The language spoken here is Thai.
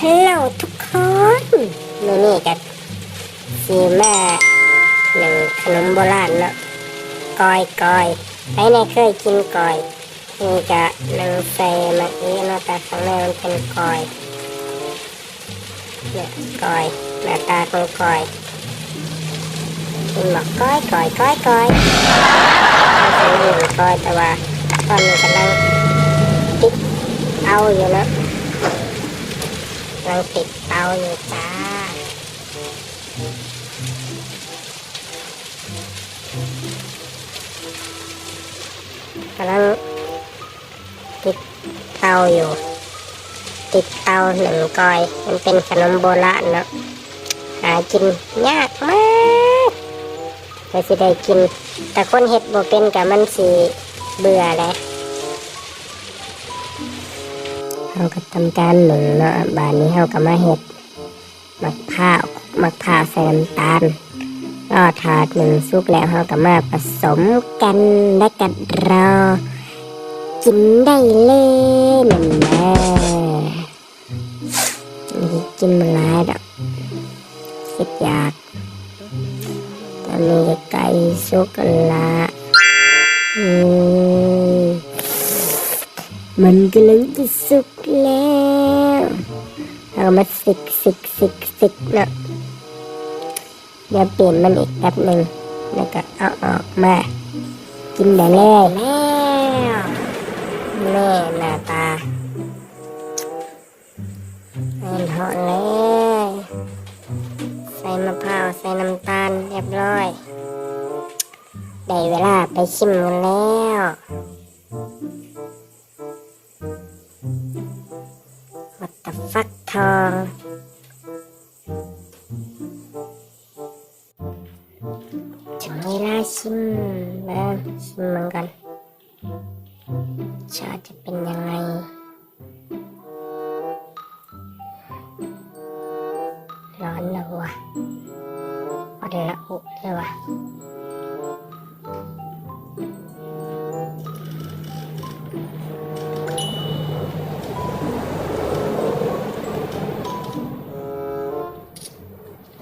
ฮัลโหลทุกคนมือนี้กันสีมาหนึ่งขนมโบราณเนาะกอยกอยใครในเคยกินกอยนี่จะหนึ่งใส่มะเขือเนาะแต่ข้างในมันเป็นกอยเนี่ยกอยหน้าตาของกอยคุณบอกกอยกอยกอยกอยมันเป็นหนึ่งกอยแต่ว่าตอนนี้กำลังติดเอาอยู่เนาะ กำลังติดเตาอยู่จ้า กำลังติดเตาอยู่ ติดเตาหนึ่งกอย มันเป็นขนมโบราณเนาะ หากินยากมากแต่สิได้กิน แต่คนเห็ดบ่เป็นกับมันสีเบื่อแหละาก็ทำการหนึ่งเนาะบานนี้เราก็มาเห็ดมักข้าวมักข้าใส่น้ำตาลรอถาดหนึ่งสุกแล้วเราก็มาผสมกันและกันรอกินได้เลยนั่นนะนี่กินมาหลายดอกคิดอยากตอนนี้ไก่สุกละอืม มันกำลังจะสุกแล้วเรามาสิกสิกสิกสิกนะเดี๋ยวเปลี่ยนมันอีกแป๊บหนึ่งแล้วก็เอาออกมา กินได้เลยแล้วแม่หน้าตาเงินหาะเลยใส่มะพร้าวใส่น้ำตาลเรียบร้อยได้เวลาไปชิมกันแล้ว ฟักทอง ถึงเวลาชิมแล้วชิมมันกันชาจะเป็นยังไงร้อนนะวะพอดละอุเลยวะ